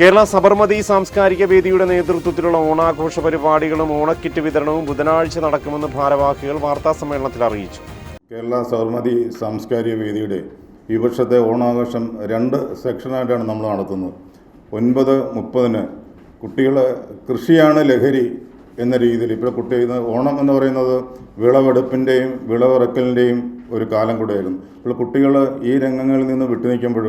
കേരള സബർമതി സാംസ്കാരിക വേദിയുടെ നേതൃത്വത്തിലുള്ള ഓണാഘോഷ പരിപാടികളും ഓണക്കിറ്റ് വിതരണവും ബുധനാഴ്ച നടക്കുമെന്ന് ഭാരവാഹികൾ വാർത്താ സമ്മേളനത്തിൽ അറിയിച്ചു. കേരള സബർമതി സാംസ്കാരിക വേദിയുടെ ഈ വർഷത്തെ ഓണാഘോഷം രണ്ട് സെക്ഷനായിട്ടാണ് നമ്മൾ നടത്തുന്നത്. ഒൻപത് മുപ്പതിന് കുട്ടികൾ കൃഷിയാണ് ലഹരി എന്ന രീതിയിൽ ഇപ്പോൾ കുട്ടി ഓണം എന്ന് പറയുന്നത് വിളവെടുപ്പിന്റെയും വിളവിറക്കലിന്റെയും ഒരു കാലം കൂടെയായിരുന്നു. അപ്പോൾ കുട്ടികൾ ഈ രംഗങ്ങളിൽ നിന്ന് വിട്ടുനിൽക്കുമ്പോൾ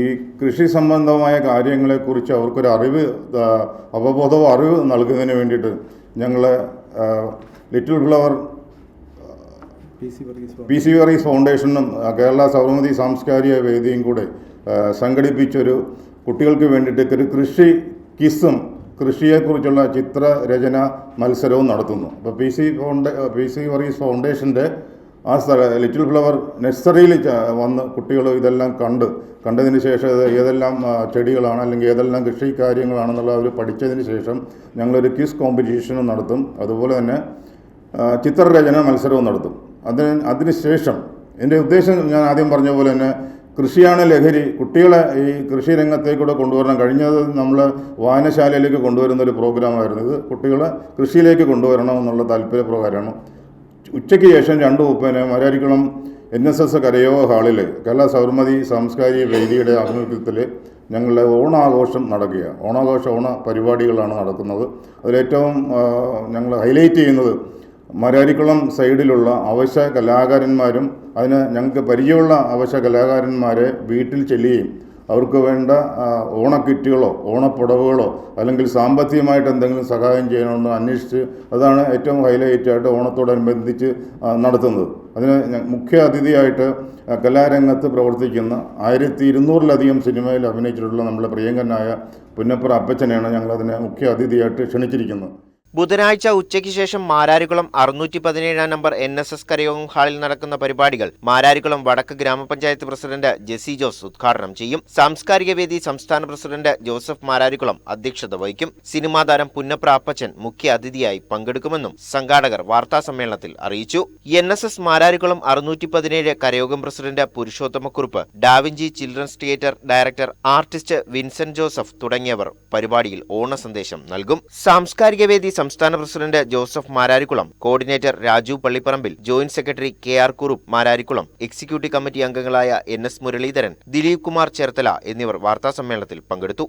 ഈ കൃഷി സംബന്ധമായ കാര്യങ്ങളെക്കുറിച്ച് അവർക്കൊരു അറിവ് അവബോധവും അറിവ് നൽകുന്നതിന് വേണ്ടിയിട്ട് ഞങ്ങൾ little flower P C Varghese ഫൗണ്ടേഷനും Kerala സൗരമതി സാംസ്കാരിക വേദിയും കൂടെ സംഘടിപ്പിച്ചൊരു കുട്ടികൾക്ക് വേണ്ടിയിട്ട് ഒരു കൃഷി കിസ്സും കൃഷിയെക്കുറിച്ചുള്ള ചിത്രരചന മത്സരവും നടത്തുന്നു. അപ്പോൾ പി സി ഫൗണ്ട പി സി വർഗീസ് ഫൗണ്ടേഷന്റെ ആ സ്ഥല ലിറ്റിൽ ഫ്ലവർ നഴ്സറിയിൽ വന്ന് കുട്ടികൾ ഇതെല്ലാം കണ്ട് കണ്ടതിന് ശേഷം ഏതെല്ലാം ചെടികളാണ് അല്ലെങ്കിൽ ഏതെല്ലാം കൃഷി കാര്യങ്ങളാണെന്നുള്ള അവർ പഠിച്ചതിന് ശേഷം ഞങ്ങളൊരു ക്വിസ് കോമ്പറ്റീഷനും നടത്തും. അതുപോലെ തന്നെ ചിത്രരചന മത്സരവും നടത്തും. അതിന് ശേഷം എന്റെ ഉദ്ദേശം ഞാൻ ആദ്യം പറഞ്ഞ പോലെ തന്നെ കൃഷിയാണ് ലഹരി. കുട്ടികളെ ഈ കൃഷി രംഗത്തേക്കൂടെ കൊണ്ടുവരണം. കഴിഞ്ഞത് നമ്മൾ വായനശാലയിലേക്ക് കൊണ്ടുവരുന്ന ഒരു പ്രോഗ്രാമായിരുന്നു ഇത്. കുട്ടികളെ കൃഷിയിലേക്ക് കൊണ്ടുവരണം എന്നുള്ള താല്പര്യപ്രകാരമാണ്. ഉച്ചയ്ക്ക് ശേഷം രണ്ട് മുപ്പതിന് മരാരിക്കുളം എൻ എസ് എസ് കരയോഗ ഹാളിൽ കേരള സൗർമതി സാംസ്കാരിക വേദിയുടെ ആഭിമുഖ്യത്തിൽ ഞങ്ങളുടെ ഓണാഘോഷം നടക്കുകയാണ്. ഓണാഘോഷ ഓണ പരിപാടികളാണ് നടക്കുന്നത്. അതിലേറ്റവും ഞങ്ങൾ ഹൈലൈറ്റ് ചെയ്യുന്നത് മരാരിക്കുളം സൈഡിലുള്ള അവശ്യ കലാകാരന്മാരും അതിന് ഞങ്ങൾക്ക് പരിചയമുള്ള അവശ്യ കലാകാരന്മാരെ വീട്ടിൽ ചെല്ലുകയും അവർക്ക് വേണ്ട ഓണക്കിറ്റുകളോ ഓണപ്പുടവുകളോ അല്ലെങ്കിൽ സാമ്പത്തികമായിട്ട് എന്തെങ്കിലും സഹായം ചെയ്യണമെന്ന് അന്വേഷിച്ച് അതാണ് ഏറ്റവും ഹൈലൈറ്റ് ആയിട്ട് ഓണത്തോടനുബന്ധിച്ച് നടത്തുന്നത്. അതിന് മുഖ്യ അതിഥിയായിട്ട് കലാരംഗത്ത് പ്രവർത്തിക്കുന്ന ആയിരത്തി ഇരുന്നൂറിലധികം സിനിമയിൽ അഭിനയിച്ചിട്ടുള്ള നമ്മുടെ പ്രിയങ്കനായ പുന്നപ്പുറ അപ്പച്ചനെയാണ് ഞങ്ങളതിനെ മുഖ്യ അതിഥിയായിട്ട് ക്ഷണിച്ചിരിക്കുന്നത്. ബുധനാഴ്ച ഉച്ചയ്ക്ക് ശേഷം മാരാരികുളം അറുന്നൂറ്റി പതിനേഴാം നമ്പർ എൻ എസ് എസ് കരയോഗം ഹാളിൽ നടക്കുന്ന പരിപാടികൾ മാരാരികുളം വടക്ക് ഗ്രാമപഞ്ചായത്ത് പ്രസിഡന്റ് ജെസി ജോസ് ഉദ്ഘാടനം ചെയ്യും. സാംസ്കാരിക വേദി സംസ്ഥാന പ്രസിഡന്റ് ജോസഫ് മാരാരികുളം അധ്യക്ഷത വഹിക്കും. സിനിമാ താരം പുന്നപ്രാപ്പച്ചൻ മുഖ്യ അതിഥിയായി പങ്കെടുക്കുമെന്നും സംഘാടകർ വാർത്താസമ്മേളനത്തിൽ അറിയിച്ചു. എൻ എസ് എസ് മാരാരികുളം അറുന്നൂറ്റി പതിനേഴ് കരയോഗം president Purushothamakkurup Da Vinci children's theatre director artist Vincent Joseph തുടങ്ങിയവർ പരിപാടിയിൽ ഓണ സന്ദേശം നൽകും. സാംസ്കാരിക വേദി സംസ്ഥാന president Joseph Mararikulam coordinator Raju Pallipparambil joint secretary K R Kurup Mararikulam executive committee അംഗങ്ങളായ എൻ എസ് മുരളീധരൻ ദിലീപ് കുമാർ ചേർത്തല എന്നിവർ വാർത്താസമ്മേളനത്തിൽ പങ്കെടുത്തു.